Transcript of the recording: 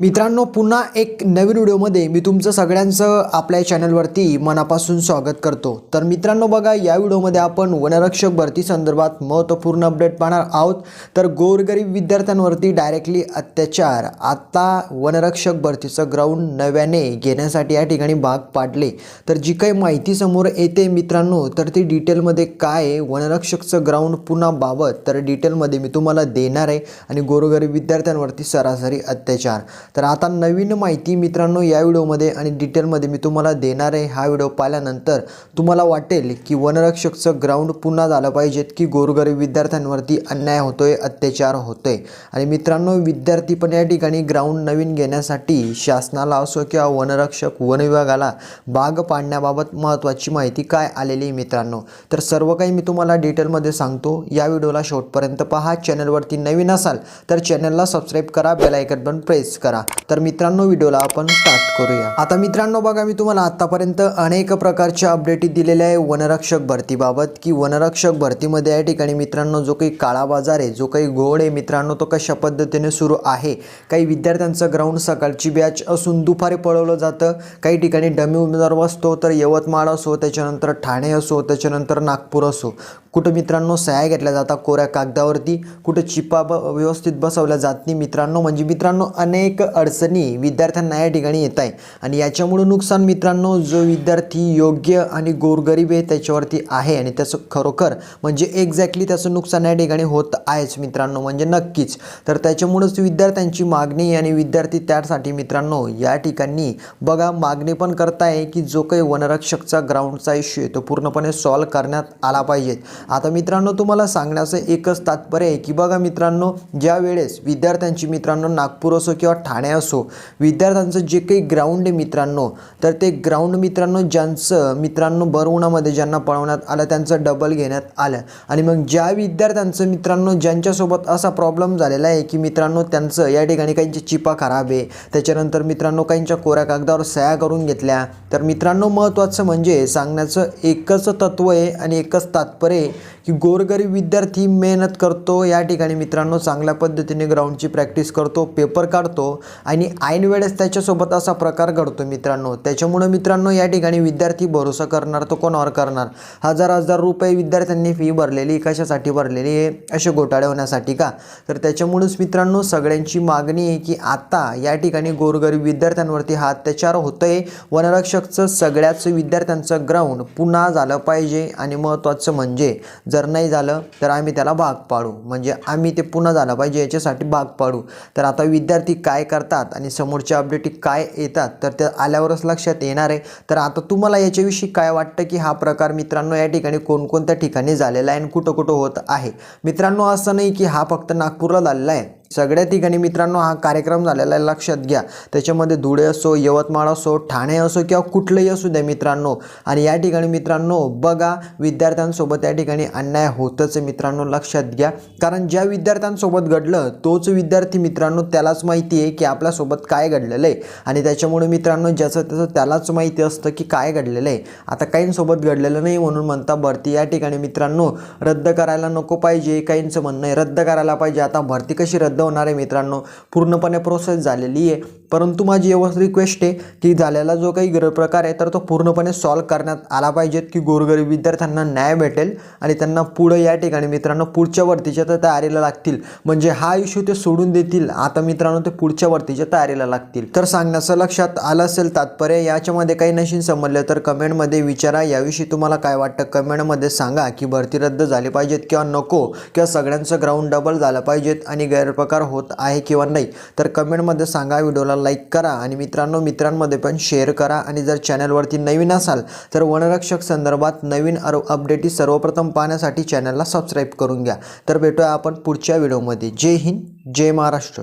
मित्रांनो पुन्हा एक नवीन व्हिडिओमध्ये मी तुमचं सगळ्यांचं आपल्या चॅनलवरती मनापासून स्वागत करतो. तर मित्रांनो बघा या व्हिडिओमध्ये आपण वनरक्षक भरती संदर्भात महत्त्वपूर्ण अपडेट पाहणार आहोत. तर गोरगरीब विद्यार्थ्यांवरती डायरेक्टली अत्याचार. आता वनरक्षक भरतीचं ग्राउंड नव्याने घेण्यासाठी या ठिकाणी भाग पाडले. तर जी काही माहिती समोर येते मित्रांनो तर ती डिटेलमध्ये काय आहे वनरक्षकचं ग्राउंड पुन्हा बाबत तर डिटेलमध्ये मी तुम्हाला देणार आहे. आणि गोरगरीब विद्यार्थ्यांवरती सरासरी अत्याचार. तर आता नवीन माहिती मित्रांनो या व्हिडिओमध्ये आणि डिटेलमध्ये मी तुम्हाला देणार आहे. हा व्हिडिओ पाहिल्यानंतर तुम्हाला वाटेल की वनरक्षकचं ग्राउंड पुन्हा झालं पाहिजेत की गोरगरीब विद्यार्थ्यांवरती अन्याय होतोय अत्याचार होतोय. आणि मित्रांनो विद्यार्थी पण या ठिकाणी ग्राउंड नवीन घेण्यासाठी शासनाला असो किंवा वनरक्षक वन विभागाला बाग पाडण्याबाबत महत्त्वाची माहिती काय आलेली आहे मित्रांनो? तर सर्व काही मी तुम्हाला डिटेलमध्ये सांगतो. या व्हिडिओला शेवटपर्यंत पहा. चॅनलवरती नवीन असाल तर चॅनलला सबस्क्राईब करा. बेलायकन पण प्रेस करा. तर मित्रांनो व्हिडिओला आपण स्टार्ट करूया. आता मित्रांनो बघा मी तुम्हाला आतापर्यंत अनेक प्रकारच्या अपडेटी दिलेल्या आहे वनरक्षक भरतीबाबत. की वनरक्षक भरतीमध्ये या ठिकाणी मित्रांनो जो काही काळा बाजार आहे जो काही घोड आहे मित्रांनो तो कशा पद्धतीने सुरू आहे. काही विद्यार्थ्यांचं ग्राउंड सकाळची बॅच असून दुपारी पळवलं जातं. काही ठिकाणी डमी उमेदवार बसतो तर यवतमाळ असो त्याच्यानंतर ठाणे असो त्याच्यानंतर नागपूर असो. कुठं मित्रांनो सह्या घेतल्या जातात कोऱ्या कागदावरती. कुठं चिपा ब व्यवस्थित बसवल्या जात नाही मित्रांनो. म्हणजे मित्रांनो अनेक अडचणी विद्यार्थ्यांना या ठिकाणी येत आहे. आणि याच्यामुळं नुकसान मित्रांनो जो विद्यार्थी योग्य आणि गोरगरीब आहे त्याच्यावरती आहे. आणि त्याचं खरोखर म्हणजे एक्झॅक्टली त्याचं नुकसान या ठिकाणी होत आहेच मित्रांनो म्हणजे नक्कीच. तर त्याच्यामुळंच विद्यार्थ्यांची मागणी आणि विद्यार्थी त्यासाठी मित्रांनो या ठिकाणी बघा मागणी पण करताय की जो काही वनरक्षकचा ग्राउंडचा इश्यू आहे तो पूर्णपणे सॉल्व करण्यात आला पाहिजेत आता मित्रांनो तुम्हाला सांगण्याचं एकच तात्पर्य आहे की बघा मित्रांनो ज्या वेळेस विद्यार्थ्यांची मित्रांनो नागपूर असो किंवा ठाणे असो विद्यार्थ्यांचं जे काही ग्राउंड आहे मित्रांनो तर ते ग्राउंड मित्रांनो ज्यांचं मित्रांनो बरवणामध्ये उन्हामध्ये ज्यांना पळवण्यात आलं त्यांचं डबल घेण्यात आलं. आणि मग ज्या विद्यार्थ्यांचं मित्रांनो ज्यांच्यासोबत असा प्रॉब्लेम झालेला आहे की मित्रांनो त्यांचं या ठिकाणी काहींची चिपा खराब आहे त्याच्यानंतर मित्रांनो काहींच्या कोऱ्या कागदावर सह्या करून घेतल्या तर मित्रांनो महत्त्वाचं म्हणजे सांगण्याचं एकच तत्त्व आहे आणि एकच तात्पर्य की गोरगरीब विद्यार्थी मेहनत करतो या ठिकाणी मित्रांनो चांगल्या पद्धतीने ग्राउंडची प्रॅक्टिस करतो पेपर काढतो आणि ऐन वेळेस त्याच्यासोबत असा प्रकार घडतो मित्रांनो. त्याच्यामुळं मित्रांनो या ठिकाणी विद्यार्थी भरोसा करणार तो कोणावर करणार? हजार हजार रुपये विद्यार्थ्यांनी फी भरलेली कशासाठी भरलेली आहे असे घोटाळे होण्यासाठी का? तर त्याच्यामुळंच मित्रांनो सगळ्यांची मागणी आहे की आता या ठिकाणी गोरगरीब विद्यार्थ्यांवरती हा अत्याचार आहे वनरक्षकचं सगळ्याच विद्यार्थ्यांचं ग्राउंड पुन्हा झालं पाहिजे आणि महत्त्वाचं म्हणजे जर नाही झालं तर आम्ही त्याला भाग पाडू. म्हणजे आम्ही ते पुन्हा झालं पाहिजे याच्यासाठी भाग पाडू. तर आता विद्यार्थी काय करतात आणि समोरच्या अपडेटी काय येतात तर ते आल्यावरच लक्षात येणार आहे. तर आता तुम्हाला याच्याविषयी काय वाटतं की हा प्रकार मित्रांनो या ठिकाणी कोणकोणत्या ठिकाणी झालेला आहे आणि कुठं कुठं होत आहे? मित्रांनो असं नाही की हा फक्त नागपूरला झालेला आहे. सगळ्या ठिकाणी मित्रांनो हा कार्यक्रम झालेला आहे. लक्षात घ्या. त्याच्यामध्ये धुळे असो यवतमाळ असो ठाणे असो किंवा कुठलंही असू द्या मित्रांनो. आणि या ठिकाणी मित्रांनो बघा विद्यार्थ्यांसोबत या ठिकाणी अन्याय होतच आहे मित्रांनो. लक्षात घ्या. कारण ज्या विद्यार्थ्यांसोबत घडलं तोच विद्यार्थी मित्रांनो त्यालाच माहिती आहे की आपल्यासोबत काय घडलेलं आहे. आणि त्याच्यामुळे मित्रांनो ज्याचं त्याचं त्यालाच माहिती असतं की काय घडलेलं आहे. आता काहींसोबत घडलेलं नाही म्हणून म्हणता भरती. या ठिकाणी मित्रांनो रद्द करायला नको पाहिजे. काहींचं म्हणणं आहे रद्द करायला पाहिजे. आता भरती कशी रद्द होणार आहे मित्रांनो पूर्णपणे प्रोसेस झालेली आहे. परंतु माझी एवढंच रिक्वेस्ट आहे की झालेला जो काही गैरप्रकार आहे तर तो पूर्णपणे सॉल्व करण्यात आला पाहिजेत की गोरगरीब विद्यार्थ्यांना न्याय भेटेल आणि त्यांना पुढं या ठिकाणी मित्रांनो पुढच्या वर्तीच्या तर तयारीला लागतील. म्हणजे हा इश्यू ते सोडून देतील. आता मित्रांनो ते पुढच्या वर्तीच्या तयारीला लागतील. तर सांगण्याचं लक्षात आलं असेल तात्पर्य याच्यामध्ये काही नशीन समजलं तर कमेंटमध्ये विचारा. याविषयी तुम्हाला काय वाटतं कमेंटमध्ये सांगा की भरती रद्द झाली पाहिजेत किंवा नको किंवा सगळ्यांचं ग्राउंड डबल झालं पाहिजेत आणि गैरप्रकार होत आहे किंवा नाही. तर कमेंटमध्ये सांगा व्हिडिओला लाईक करा आणि मित्रांनो मित्रांमध्ये पण शेअर करा. आणि जर चॅनलवरती नवीन असाल तर वनरक्षक संदर्भात नवीन अर अपडेटी सर्वप्रथम पाहण्यासाठी चॅनलला सबस्क्राईब करून घ्या. तर भेटूया आपण पुढच्या व्हिडिओमध्ये जय हिंद जय महाराष्ट्र.